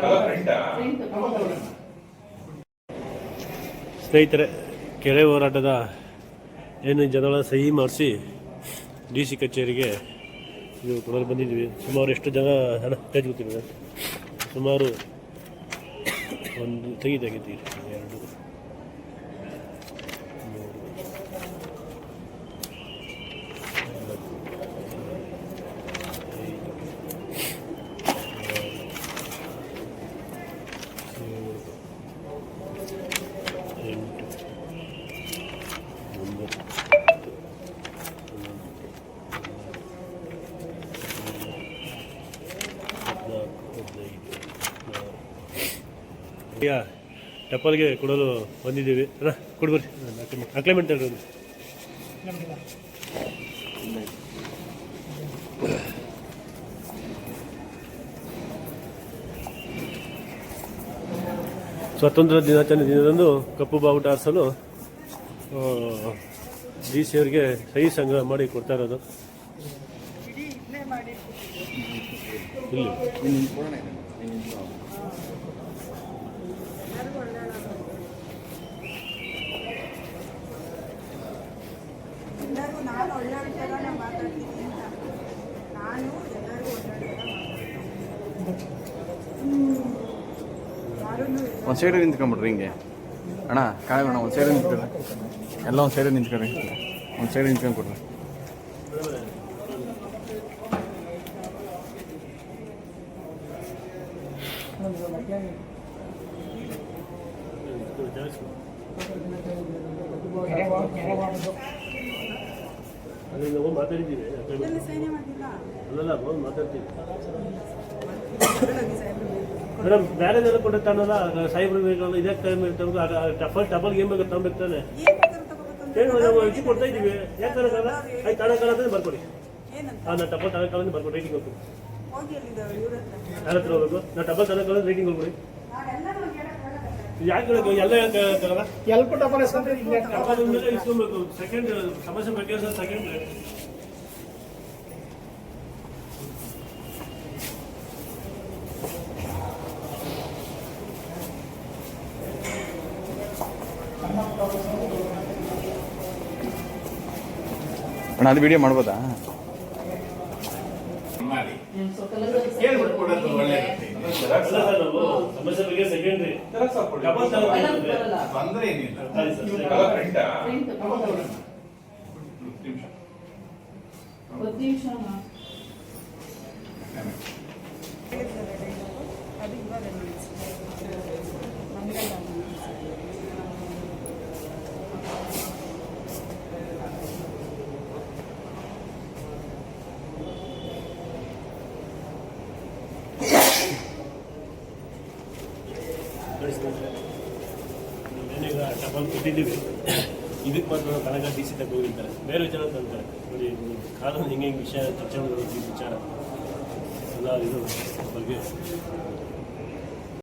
Colour ಪ್ರಿಂಟಾ ಸ್ನೇಹಿತರೆ, ಕೆರೆ ಹೋರಾಟದ ಏನು ಜನಗಳ ಸಹಿ ಮಾಡಿಸಿ ಡಿ ಸಿ ಕಚೇರಿಗೆ ಇದು ಕೊಡಲು ಬಂದಿದ್ವಿ ಸುಮಾರು ಎಷ್ಟು ಜನ ಹಣ ತೆಗೆದುಕೊತೀವಿ ಸುಮಾರು ಒಂದು ತೆಗಿ ತೆಗಿತೀವಿ ಎರಡು. ಹದಿನೈದು ಈಗ ಕೊಡಲು ಬಂದಿದ್ದೀವಿ. ಅಣ್ಣ ಕೊಡ್ಬರ್ರಿ ಅಕ್ಲೆಮೆಂಟ್ ಹೇಳೋದು ಸ್ವಾತಂತ್ರ್ಯ ದಿನಾಚರಣೆ ದಿನದಂದು ಕಪ್ಪು ಬಾವುಟ ಆರಿಸಲು ಡಿ ಸಿ ಅವರಿಗೆ ಸಹಿ ಸಂಗ್ರಹ ಮಾಡಿ ಕೊಡ್ತಾ ಇರೋದು. ಇಡೀ ಇದನ್ನೇ ಮಾಡಿ ಇಲ್ಲಿ ಎಲ್ಲರಿಗೂ ಒಳ್ಳೆಯದು ಎಲ್ಲರಿಗೂ ನಾನು ಒಳ್ಳೆ ಥರ ಮಾತಾಡ್ತೀನಿ ಅಂತ ನಾನು ಎಲ್ಲರಿಗೂ ಒಳ್ಳೆ ಥರ ಮಾತಾಡ್ತೀನಿ ಯಾರನ್ನೂ ಒಂದು ಸೈಡ್ ನಿಂತ್ಕೊಂಬಿಡ್ರಿ ಹಿಂಗೆ ಅಣ್ಣ ಕಾಳಗಣ್ಣ ಒಂದು ಸೈಡ್ ನಿಂತ್ಕೊಳ್ರಿ ಎಲ್ಲ ಒಂದು ಸೈಡ್ ನಿಂತ್ಕೊಳ್ರಿ ಒಂದು ಸೈಡ್ ನಿಂತ್ಕೊಂಡು ಕೊಡ್ರಿ ಅಲ್ಲಿ ಹೋಗಿ ಮಾತಾಡಿದ್ದೀವಿ ಅಲ್ಲಲ್ಲ ನಾವು ಮಾತಾಡ್ತೀವಿ ಮೇಡಮ್ ಬೇಕಲ್ಲ ಇದೇ ಟೈಮ್ ಇರ್ತಾವೆ ಟಫಲ್ ಟಬಲ್ ಗೇಮ್ ಬೇಕು ತಗೊಂಬೇಕು ತಾನೆ ಏನ್ ನಾವು ಕೊಡ್ತಾ ಇದ್ದೀವಿ ಯಾಕೆ ಆಯ್ತು ಬರ್ಕೊಡಿ ಹಾಂ ನಾನು ಟಬಲ್ ತಗೋಕ್ಕಲ್ಲ ಬರ್ಕೊಡಿ ರೇಟಿಂಗ್ ಹೋಗ್ತೀನಿ. ಹೋಗಿ ಎಲ್ಲಿದ್ದಾವೆ ಇವ್ರ ಹತ್ರ. ಯಾರ ಹತ್ರ ಹೋಗ್ಬೇಕು? ನಾನು ಟಬಲ್ ತಗೋಕ್ಕಲ್ಲ ರೇಟಿಂಗ್ ಹೋಗ್ಬಿಡಿ. ನಾವೆಲ್ಲರೂ ಹೇಳಕ್ಕಾಗಲ್ಲ ಯಾಕೆ ಹೇಳಕ್ಕೆ ಎಲ್ಲ ಎಲ್ಪು ಟಬಲ್ ಇಸ್ಕೊಬೇಕು ಸೆಕೆಂಡ್ ಸಮಸ್ಯೆ ಸೆಕೆಂಡ್ ಅಣ್ಣ ಅದು ವಿಡಿಯೋ ಮಾಡ್ಬೋದಾ? ಮಾಡಿ ಕೇಳ್ಬಿಟ್ಟು ಕೊಡೋದು ಒಳ್ಳೆಯದು ನಾವು ಸಮಸ್ಯೆ ಬಗ್ಗೆ ಸೆಕೆಂಡ್ರಿ ಟಬಲ್ ತಗೋಬೇಕು ತೊಂದ್ರೆ ಏನಿಲ್ಲ. ಸರಿ ಸರ್. ಸರಿ. ಕಲರ್ ಪ್ರಿಂಟಾ ಹೇಳಿದ್ದಾರೆ ನಾವೇನೀಗ ಡಬಲ್ ಕೊಟ್ಟಿದ್ದೀವಿ ಇದಕ್ಕೆ ಮಾತ್ರ ಕನಕ ಡಿ ಸಿ ತಗೋಗಿರ್ತಾರೆ ಬೇರೆ ಜನ ತಂತಾರೆ. ನೋಡಿ ಕಾನೂನು ಹೆಂಗೆ ಹಿಂಗೆ ವಿಷಯ ಚರ್ಚೆ ವಿಚಾರ. ಎಲ್ಲ ಇದು ಬಗ್ಗೆ